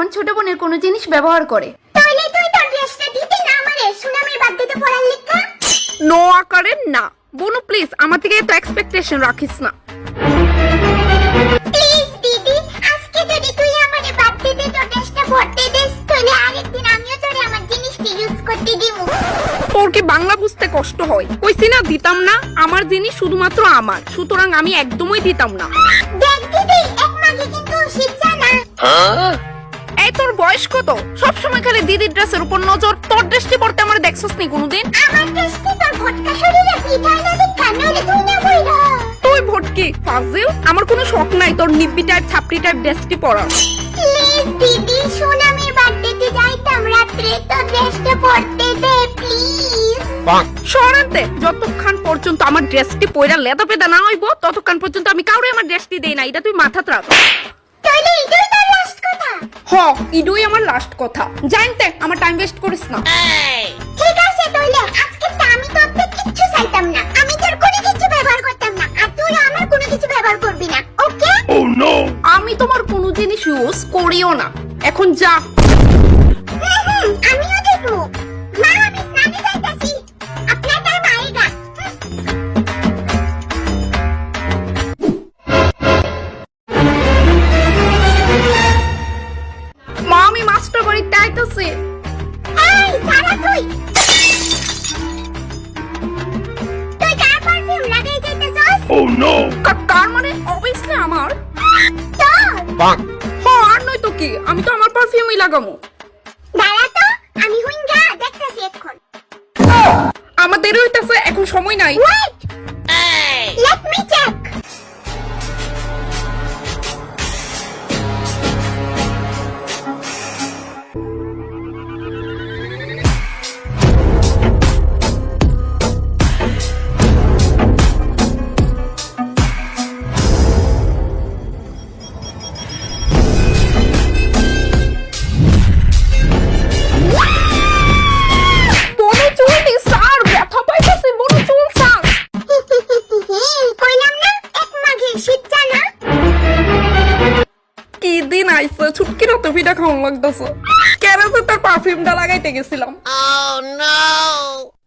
এখন ছোট বোনের কোনো জিনিস ব্যবহার করে। তাহলে তুই তোর ড্রেসটা দিতে না আমারে সুনামের বার্থডেতে পড়ার লেখা? নো আকারে না। বোনু প্লিজ আমার থেকে এত এক্সপেকটেশন রাখিস না। প্লিজ দিদি আজকে যদি তুই আমারে বার্থডেতে তোর ড্রেসটা পরতে দিস তাহলে আরেকদিন আমিও তোরে আমার জিনিসটা ইউজ করতে দিমু। তোর কি বাংলা বুঝতে কষ্ট হয়? কইছি না দিতাম না। আমার জিনিস শুধুমাত্র আমার। সুতরাং আমি একদমই দিতাম না। দেখ দিদি এক কিন্তু শিবজা না। তোর বয়স কত? সবসময় খালি দিদির ড্রেসের উপর নজর। তোর ড্রেসটি পড়তে আমার দেখছস নি কোনোদিন? আমার ড্রেসটি তোর ভটকা শরীরে হয় না দেখা নইলে তুই না বইরা তুই ভটকি ফাজিল। আমার কোনো শখ নাই তোর নিব্বি টাইপ ছাপড়ি টাইপ ড্রেসটি পরা প্লিজ দিদি সুনামের বার্থডেতে যাইতাম রাত্রে তোর ড্রেসটা পরতে দে প্লিজ। সরান্তে যতক্ষণ পর্যন্ত আমার ড্রেসটি পয়রা লেদা পেদা না হইব ততক্ষণ পর্যন্ত আমি কাউরে আমার ড্রেসটি দেই না এটা তুই মাথাত রাখ। তাহলে কথা হ ইডুই আমার লাস্ট কথা। জানতে আমার টাইম ওয়েস্ট করিস না। ঠিক আছে তাহলে আজকে তো আমি তোর থেকে কিচ্ছু চাইতাম না। আমি তোর কোনো কিছু ব্যবহার করতাম না আর তুই আমার কোনো কিছু ব্যবহার করবি না ওকে? আমি তোমার কোনো জিনিস ইউজ করিও না। এখন যা। যাইতেছস কা- কার মানে? অবভিয়াসলি আমার। তোর হ আর নয় তো কি? আমি তো আমার পারফিউমই লাগামু দাঁড়া তো আমি হুইঙ্গা দেখতেছি এখন। আমাদের দেরি হইতাছে এখন সময় নাই। ওয়েট কি ছুটকি না না তুমি খাওয়ান লাগতেছে কেন তোর পারফিউমটা লাগাইতে গেছিলাম Oh!